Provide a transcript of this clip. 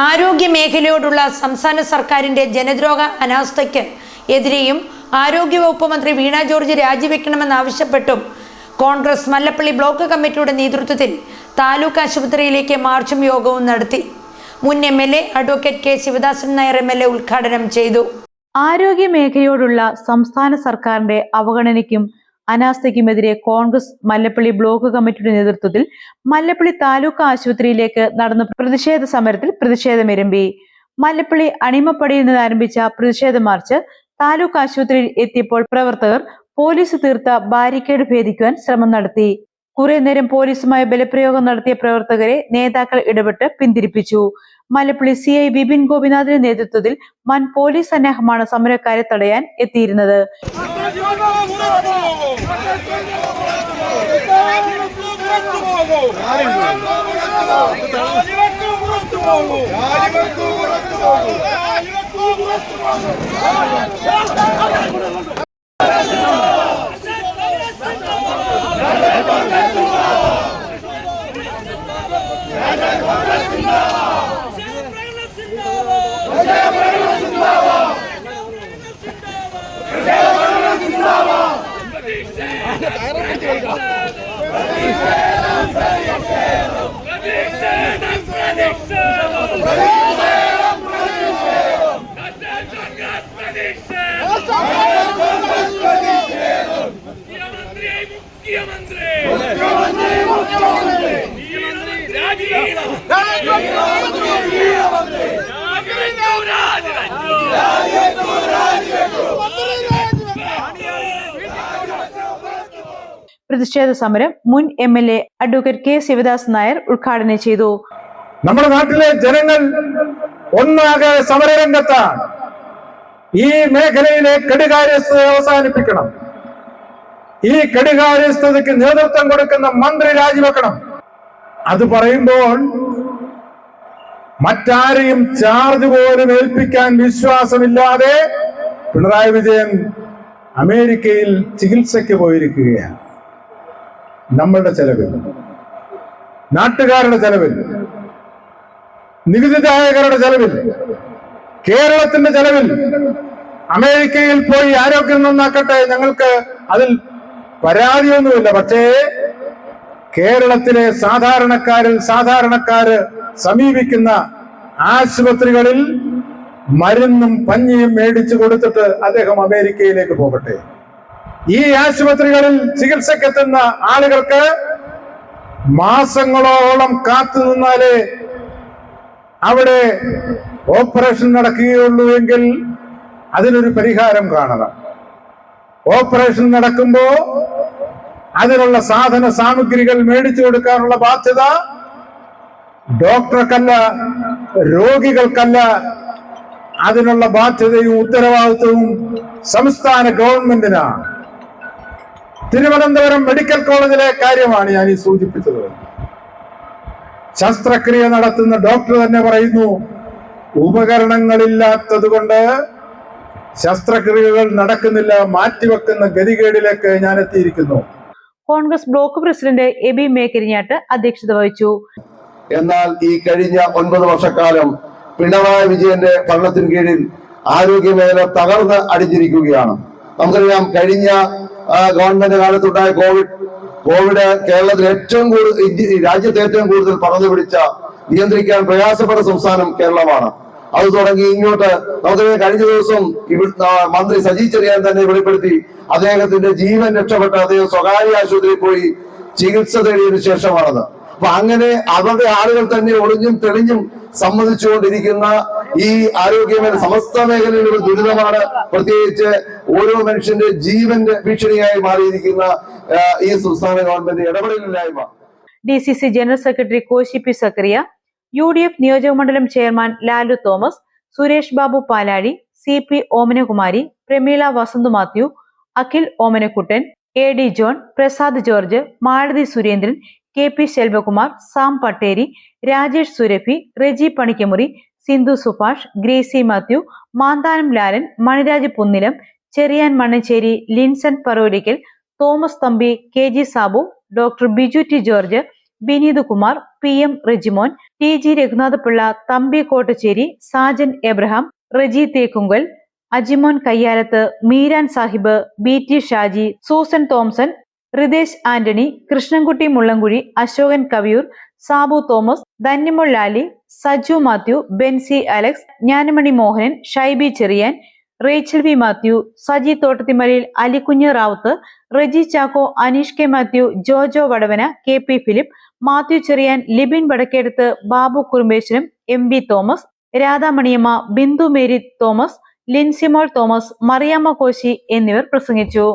ആരോഗ്യ മേഖലയോടുള്ള സംസ്ഥാന സർക്കാരിന്റെ ജനദ്രോഹ അനാസ്ഥയ്ക്ക് എതിരെയും ആരോഗ്യവകുപ്പ് മന്ത്രി വീണ ജോർജ് രാജിവെക്കണമെന്നാവശ്യപ്പെട്ടും കോൺഗ്രസ് മല്ലപ്പള്ളി ബ്ലോക്ക് കമ്മിറ്റിയുടെ നേതൃത്വത്തിൽ താലൂക്ക് ആശുപത്രിയിലേക്ക് മാർച്ചും യോഗവും നടത്തി. മുൻ M L A advocate K Sivadasan Nair M L A ഉദ്ഘാടനം ചെയ്തു. ആരോഗ്യ മേഖലയോടുള്ള സംസ്ഥാന സർക്കാരിന്റെ അവഗണനയ്ക്കും അനാസ്ഥയ്ക്കുമെതിരെ കോൺഗ്രസ് മല്ലപ്പള്ളി ബ്ലോക്ക് കമ്മിറ്റിയുടെ നേതൃത്വത്തിൽ മല്ലപ്പള്ളി താലൂക്ക് ആശുപത്രിയിലേക്ക് നടന്ന പ്രതിഷേധ സമരത്തിൽ പ്രതിഷേധമിരമ്പി മല്ലപ്പള്ളി അണിമപ്പടിയിൽ നിന്ന് ആരംഭിച്ച പ്രതിഷേധ മാർച്ച് താലൂക്ക് ആശുപത്രിയിൽ എത്തിയപ്പോൾ പ്രവർത്തകർ പോലീസ് തീർത്ത ബാരിക്കേഡ് ഭേദിക്കുവാൻ ശ്രമം നടത്തി. കുറെ നേരം പോലീസുമായി ബലപ്രയോഗം നടത്തിയ പ്രവർത്തകരെ നേതാക്കൾ ഇടപെട്ട് പിന്തിരിപ്പിച്ചു. മലപ്പള്ളി സി ഐ ബിപിൻ ഗോപിനാഥിന്റെ നേതൃത്വത്തിൽ വൻ പോലീസ് സന്നാഹമാണ് സമരക്കാരെ തടയാൻ എത്തിയിരുന്നത്. പ്രതിഷേധ സമരം മുൻ M L A advocate K Sivadas Nair ഉദ്ഘാടനം ചെയ്തു. നമ്മുടെ നാട്ടിലെ ജനങ്ങൾ ഒന്നാകെ സമരരംഗത്താണ് ഈ മേഖലയിലെ കെടുകാര്യസ്ഥത അവസാനിപ്പിക്കണം. ഈ കെടുകാര്യസ്ഥതയ്ക്ക് നേതൃത്വം കൊടുക്കുന്ന മന്ത്രി രാജിവെക്കണം. അത് പറയുമ്പോൾ മറ്റാരെയും ചാർജ് പോലും ഏൽപ്പിക്കാൻ വിശ്വാസമില്ലാതെ പിണറായി വിജയൻ അമേരിക്കയിൽ ചികിത്സയ്ക്ക് പോയിരിക്കുകയാണ്. നമ്മളുടെ ചെലവിൽ. നാട്ടുകാരുടെ ചെലവിൽ. നികുതിദായകരുടെ ചെലവിൽ. കേരളത്തിന്റെ ചെലവിൽ. അമേരിക്കയിൽ പോയി ആരോഗ്യം നന്നാക്കട്ടെ ഞങ്ങൾക്ക് അതിൽ പരാതിയൊന്നുമില്ല. പക്ഷേ കേരളത്തിലെ സാധാരണക്കാരിൽ സാധാരണക്കാര് സമീപിക്കുന്ന ആശുപത്രികളിൽ മരുന്നും പഞ്ഞിയും മേടിച്ചു കൊടുത്തിട്ട് അദ്ദേഹം അമേരിക്കയിലേക്ക് പോകട്ടെ. ഈ ആശുപത്രികളിൽ ചികിത്സക്കെത്തുന്ന ആളുകൾക്ക് മാസങ്ങളോളം കാത്തു നിന്നാലേ അവിടെ ഓപ്പറേഷൻ നടക്കുകയുള്ളൂ എങ്കിൽ അതിനൊരു പരിഹാരം കാണണം. ഓപ്പറേഷൻ നടക്കുമ്പോ അതിനുള്ള സാധന സാമഗ്രികൾ മേടിച്ചു കൊടുക്കാനുള്ള ബാധ്യത ഡോക്ടർക്കല്ല രോഗികൾക്കല്ല. അതിനുള്ള ബാധ്യതയും ഉത്തരവാദിത്വവും സംസ്ഥാന ഗവൺമെന്റിനാണ്. തിരുവനന്തപുരം മെഡിക്കൽ കോളേജിലെ കാര്യമാണ് ഞാൻ ഈ സൂചിപ്പിച്ചത്. ശസ്ത്രക്രിയ നടത്തുന്ന ഡോക്ടർ തന്നെ പറയുന്നു ഉപകരണങ്ങളില്ലാത്തത് കൊണ്ട് ശസ്ത്രക്രിയകൾ നടക്കുന്നില്ല മാറ്റിവെക്കുന്ന ഗതികേടിലേക്ക് ഞാൻ എത്തിയിരിക്കുന്നു. കോൺഗ്രസ് ബ്ലോക്ക് പ്രസിഡന്റ് എബി മേക്കരിഞ്ഞാട്ട് അധ്യക്ഷത വഹിച്ചു. എന്നാൽ ഈ കഴിഞ്ഞ ഒൻപത് വർഷക്കാലം പിണറായി വിജയന്റെ ഭരണത്തിന് കീഴിൽ ആരോഗ്യ മേഖല തകർന്ന് അടിഞ്ഞിരിക്കുകയാണ്. നമുക്കറിയാം കഴിഞ്ഞ ഗവൺമെന്റ് കാലത്തുണ്ടായ കോവിഡ് കോവിഡ് കേരളത്തിൽ ഏറ്റവും കൂടുതൽ രാജ്യത്ത് ഏറ്റവും കൂടുതൽ പടർന്നു പിടിച്ച നിയന്ത്രിക്കാൻ പ്രയാസപ്പെട്ട സംസ്ഥാനം കേരളമാണ്. അത് തുടങ്ങി ഇങ്ങോട്ട് നമുക്ക് കഴിഞ്ഞ ദിവസം മന്ത്രി സജി ചെറിയാൻ തന്നെ വെളിപ്പെടുത്തി അദ്ദേഹത്തിന്റെ ജീവൻ രക്ഷപ്പെട്ട അദ്ദേഹം സ്വകാര്യ ആശുപത്രിയിൽ പോയി ചികിത്സ തേടിയതിനു ശേഷമാണത്. അപ്പൊ അങ്ങനെ അവരുടെ ആളുകൾ തന്നെ ഒളിഞ്ഞും തെളിഞ്ഞും സമ്മതിച്ചുകൊണ്ടിരിക്കുന്ന ഈ ആരോഗ്യ മേഖല സമസ്ത മേഖലയിൽ ഒരു ദുരിതമാണ് പ്രത്യേകിച്ച് ഓരോ മനുഷ്യന്റെ ജീവന്റെ ഭീഷണിയായി മാറിയിരിക്കുന്ന ഈ സംസ്ഥാന government ഇടപെടലില്ലായ്മ. D C C general secretary Koshy P Zacharia U D F നിയോജകമണ്ഡലം chairman Lalu Thomas Suresh Babu Palazhi C P Omanakumari Prameela Vasanth Mathew Akhil Omanakuttan A D John Prasad George Malathi Surendran K P Selvakumar Sam Patteri Rajesh Surabhi Reji Panikkamuri Sindhu Subhash Gracy Mathew Manthanam Lalan Maniraj Punnilam Cherian Mannancheri Linson Parolickal Thomas Thampi K G Sabu doctor Biju T George Vineeth Kumar P M Rejimon T G Raghunathapillai Thampi Kottacheri Sajan Abraham Reji Thekkungal Ajimon Kayyalath Meeran Sahib B T Shaji Susan Thomson Rithesh Antony Krishnankutty Mullankuzhi Ashokan Kaviyoor Sabu Thomas Dhanyamullali Saju Mathew Bensy Alex Gnanamani Mohanan Shiby Cherian Rachel V Mathew Saji Thottathimalayil Alikunju Ravuth Reji Chacko Aneesh K Mathew Jojo Vadavana K P Philip Mathew Cherian Libin Vadakkedath Babu Kurumbeswaram M V Thomas Radhamaniyamma Bindu Mary Thomas Linsimol Thomas Mariamma Koshy എന്നിവർ പ്രസംഗിച്ചു.